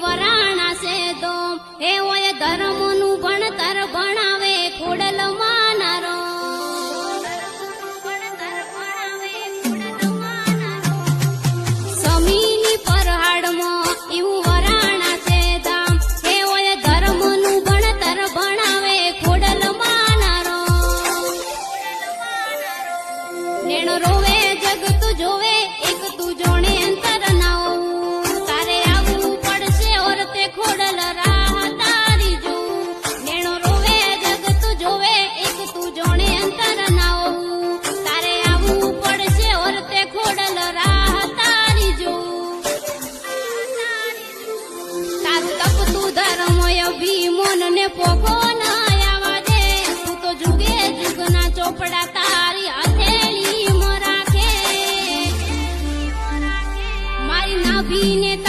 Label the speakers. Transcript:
Speaker 1: વરાણા છે દોમ એવું વરાણા છે દામ એવોએ ધર્મનું ભણતર ભણાવે ખોડલ માનારો નેણો अभिनेता